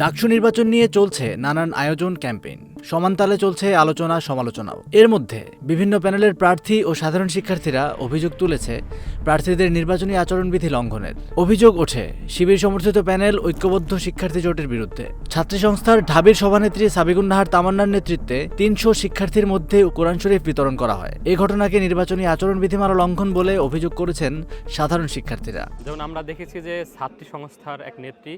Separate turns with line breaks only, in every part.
ডাকসু নির্বাচন নিয়ে চলছে নানান আয়োজন ক্যাম্পেইন। সমানতালে চলছে আলোচনা সমালোচনাও। এর মধ্যে বিভিন্ন প্যানেলের প্রার্থী ও সাধারণ শিক্ষার্থীরা অভিযোগ তুলেছে প্রার্থীদের নির্বাচনী আচরণবিধি লঙ্ঘনের। অভিযোগ ওঠে, শিবির সমর্থিত প্যানেল ঐক্যবদ্ধ শিক্ষার্থী জোটের বিরুদ্ধে। ছাত্রী সংস্থার ঢাবির সভানেত্রী সাবিগুন নাহার তামান্নার নেতৃত্বে তিনশো শিক্ষার্থীর মধ্যে কোরআন শরীফ বিতরণ করা হয়। এই ঘটনাকে নির্বাচনী আচরণবিধিমালা লঙ্ঘন বলে অভিযোগ করেছেন সাধারণ শিক্ষার্থীরা।
যেমন আমরা দেখেছি যে ছাত্রী সংস্থার এক নেত্রী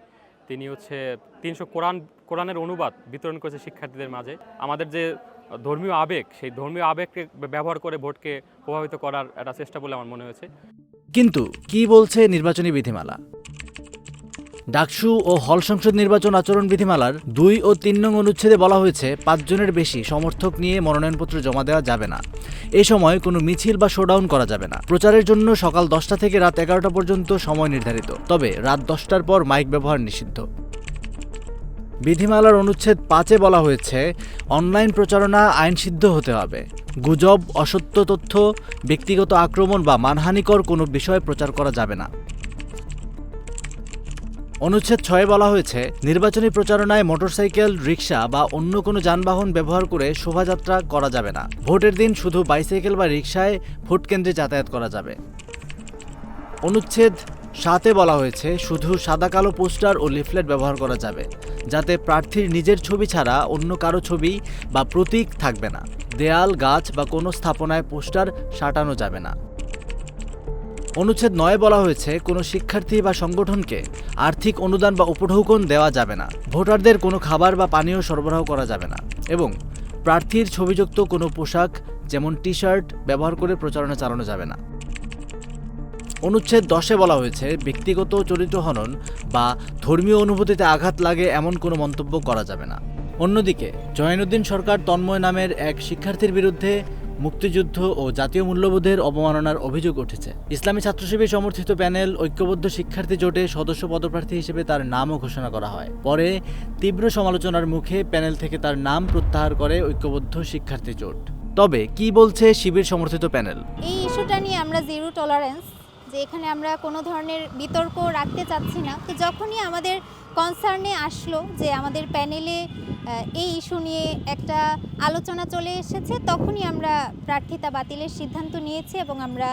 তিনি হচ্ছে তিনশো কোরআন, কোরআনের অনুবাদ বিতরণ করেছে শিক্ষার্থীদের মাঝে। আমাদের যে ধর্মীয় আবেগ, সেই ধর্মীয় আবেগকে ব্যবহার করে ভোটকে প্রভাবিত করার একটা চেষ্টা বলে আমার মনে হয়েছে।
কিন্তু কি বলছে নির্বাচনী বিধিমালা? ডাকসু ও হল সংসদ নির্বাচন আচরণ বিধিমালার দুই ও তিন নং অনুচ্ছেদে বলা হয়েছে, পাঁচজনের বেশি সমর্থক নিয়ে মনোনয়নপত্র জমা দেওয়া যাবে না। এ সময় কোনো মিছিল বা শোডাউন করা যাবে না। প্রচারের জন্য সকাল দশটা থেকে রাত এগারোটা পর্যন্ত সময় নির্ধারিত। তবে রাত দশটার পর মাইক ব্যবহার নিষিদ্ধ। বিধিমালার অনুচ্ছেদ পাঁচে বলা হয়েছে, অনলাইন প্রচারণা আইনসিদ্ধ হতে হবে। গুজব, অসত্য তথ্য, ব্যক্তিগত আক্রমণ বা মানহানিকর কোনো বিষয় প্রচার করা যাবে না। অনুচ্ছেদ ছয়ে বলা হয়েছে, নির্বাচনী প্রচারণায় মোটরসাইকেল রিক্সা বা অন্য কোনো যানবাহন ব্যবহার করে শোভাযাত্রা করা যাবে না। ভোটের দিন শুধু বাইসাইকেল বা রিক্সায় ভোট কেন্দ্রে যাতায়াত করা যাবে। অনুচ্ছেদ সাতে বলা হয়েছে, শুধু সাদা কালো পোস্টার ও লিফলেট ব্যবহার করা যাবে, যাতে প্রার্থীর নিজের ছবি ছাড়া অন্য কারও ছবি বা প্রতীক থাকবে না। দেয়াল, গাছ বা কোনো স্থাপনায় পোস্টার সাঁটানো যাবে না। অনুচ্ছেদ নয় বলা হয়েছে, কোনো শিক্ষার্থী বা সংগঠনকে আর্থিক অনুদান বা উপঢৌকন দেওয়া যাবে না। ভোটারদের কোনো খাবার বা পানীয় সরবরাহ করা যাবে না। এবং প্রার্থীর ছবিযুক্ত কোনো পোশাক, যেমন টি শার্ট ব্যবহার করে প্রচারণা চালানো যাবে না। অনুচ্ছেদ দশে বলা হয়েছে, ব্যক্তিগত চরিত্র হনন বা ধর্মীয় অনুভূতিতে আঘাত লাগে এমন কোনো মন্তব্য করা যাবে না। অন্যদিকে, জয়নুদ্দিন সরকার তন্ময় নামের এক শিক্ষার্থীর বিরুদ্ধে মুক্তিযুদ্ধ ও জাতীয় মূল্যবোধের অবমাননার অভিযোগ উঠেছে। ইসলামী ছাত্রশিবির সমর্থিত প্যানেল ঐক্যবদ্ধ শিক্ষার্থী জোটে সদস্য পদপ্রার্থী হিসেবে তার নামও ঘোষণা করা হয়। পরে তীব্র সমালোচনার মুখে প্যানেল থেকে তার নাম প্রত্যাহার করে ঐক্যবদ্ধ শিক্ষার্থী জোট। তবে কি বলছে শিবির সমর্থিত প্যানেল?
এই ইস্যুটা নিয়ে আমরা জিরো টলারেন্স, যে এখানে আমরা কোনো ধরনের বিতর্ক রাখতে চাচ্ছি না। যখনই আমাদের কনসার্নে আসলো যে আমাদের প্যানেলে এই ইস্যু নিয়ে একটা আলোচনা চলে এসেছে তখনই আমরা প্রার্থিতা বাতিলের সিদ্ধান্ত নিয়েছি এবং আমরা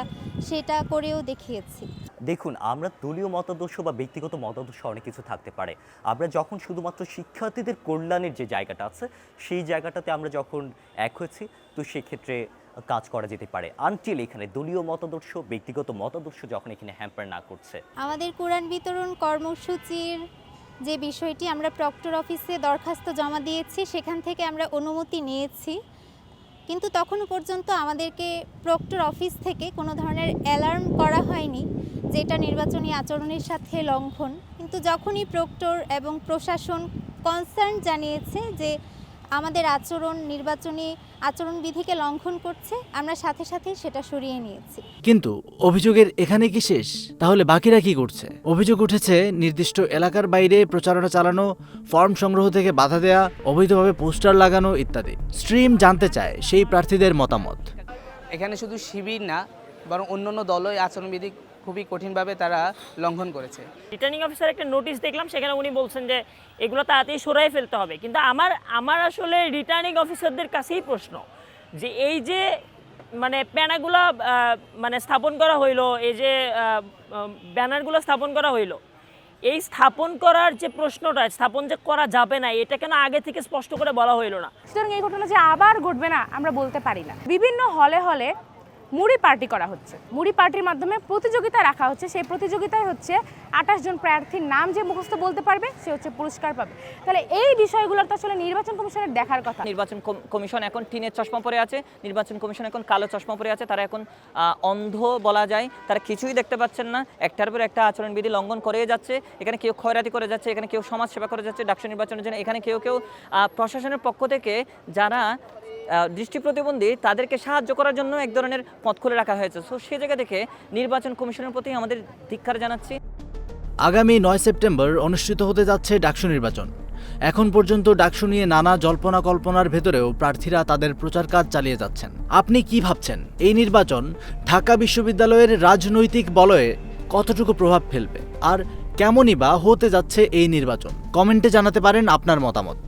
সেটা করেও দেখিয়েছি।
দেখুন আমরা দলীয় মতাদর্শ বা ব্যক্তিগত মতাদর্শ অনেক কিছু থাকতে পারে। আমরা যখন শুধুমাত্র শিক্ষার্থীদের কল্যাণের যে জায়গাটা আছে সেই জায়গাটাতে আমরা যখন এক হয়েছি তো সেক্ষেত্রে কাজ করা যেতে পারে। আনটিল এখানে দলীয় মতাদর্শ ব্যক্তিগত মতাদর্শ যখন এখানে হ্যাম্পার না করছে।
আমাদের কোরআন বিতরণ কর্মসূচির যে বিষয়টি আমরা প্রক্টর অফিসে দরখাস্ত জমা দিয়েছি, সেখান থেকে আমরা অনুমতি নিয়েছি। কিন্তু তখনও পর্যন্ত আমাদেরকে প্রক্টর অফিস থেকে কোনো ধরনের অ্যালার্ম করা হয়নি, যেটা নির্বাচনী আচরণের সাথে লঙ্ঘন। কিন্তু যখনই প্রক্টর এবং প্রশাসন কনসার্ন জানিয়েছে যে আমাদের আচরণ নির্বাচনী আচরণবিধিকে লঙ্ঘন করছে আমরা সাথে সাথে সেটা সরিয়ে নিয়েছি।
কিন্তু অভিযোগের এখানে কি শেষ? তাহলে বাকিরা কি করছে? অভিযোগ উঠেছে নির্দিষ্ট এলাকার বাইরে প্রচারণা চালানো ফর্ম সংগ্রহ থেকে বাধা দেয়া অবৈধভাবে পোস্টার লাগানো ইত্যাদি। স্ট্রিম জানতে চায় সেই প্রার্থীদের মতামত।
এখানে শুধু শিবির না বরং অন্যান্য দলও এই আচরণবিধি খুবই কঠিনভাবে তারা লঙ্ঘন করেছে।
রিটার্নিং অফিসার একটা নোটিশ দেখলাম সেখানে উনি বলছেন যে এগুলো তাড়াতাড়ি সরাই ফেলতে হবে। কিন্তু আমার আমার আসলে রিটার্নিং অফিসারদের কাছেই প্রশ্ন যে এই যে মানে প্যানাগুলো মানে স্থাপন করা হইল এই যে ব্যানারগুলো স্থাপন করা হইল এই স্থাপন করার যে প্রশ্নটা স্থাপন যে করা যাবে না এটা কেন আগে থেকে স্পষ্ট করে বলা হইল না?
সুতরাং এই ঘটনা যে আবার ঘটবে না আমরা বলতে পারি না। বিভিন্ন হলে হলে মুড়ি পার্টি করা হচ্ছে। মুড়ি পার্টির মাধ্যমে প্রতিযোগিতা রাখা হচ্ছে। সেই প্রতিযোগিতায় হচ্ছে আঠাশ জন প্রার্থীর নাম যে মুখস্থ বলতে পারবে, সে হচ্ছে পুরস্কার পাবে। তাহলে এই বিষয়গুলো তো আসলে নির্বাচন কমিশনের দেখার কথা।
নির্বাচন কমিশন এখন টিনের চশমা পরে আছে, নির্বাচন কমিশন এখন কালো চশমা পরে আছে, তারা এখন অন্ধ বলা যায়, তারা কিছুই দেখতে পাচ্ছেন না। একটার পর একটা আচরণবিধি লঙ্ঘন করে যাচ্ছে, এখানে কেউ খয়রাতি করে যাচ্ছে, এখানে কেউ সমাজ সেবা করে যাচ্ছে, ডাকসু নির্বাচনের জন্য, এখানে কেউ কেউ প্রশাসনের পক্ষ থেকে যারা দৃষ্টি প্রতিবন্ধী তাদেরকে সাহায্য করার জন্য এক ধরনের পথ খুলে রাখা হয়েছে। সো সেই জায়গা থেকে নির্বাচন কমিশনের প্রতি আমাদের ধিক্কার জানাচ্ছি।
আগামী নয় সেপ্টেম্বর অনুষ্ঠিত হতে যাচ্ছে ডাকসু নির্বাচন। এখন পর্যন্ত ডাকসু নিয়ে নানা জল্পনা কল্পনার ভেতরেও প্রার্থীরা তাদের প্রচার কাজ চালিয়ে যাচ্ছেন। আপনি কি ভাবছেন? এই নির্বাচন ঢাকা বিশ্ববিদ্যালয়ের রাজনৈতিক বলয়ে কতটুকু প্রভাব ফেলবে? আর কেমনই বা হতে যাচ্ছে এই নির্বাচন? কমেন্টে জানাতে পারেন আপনার মতামত।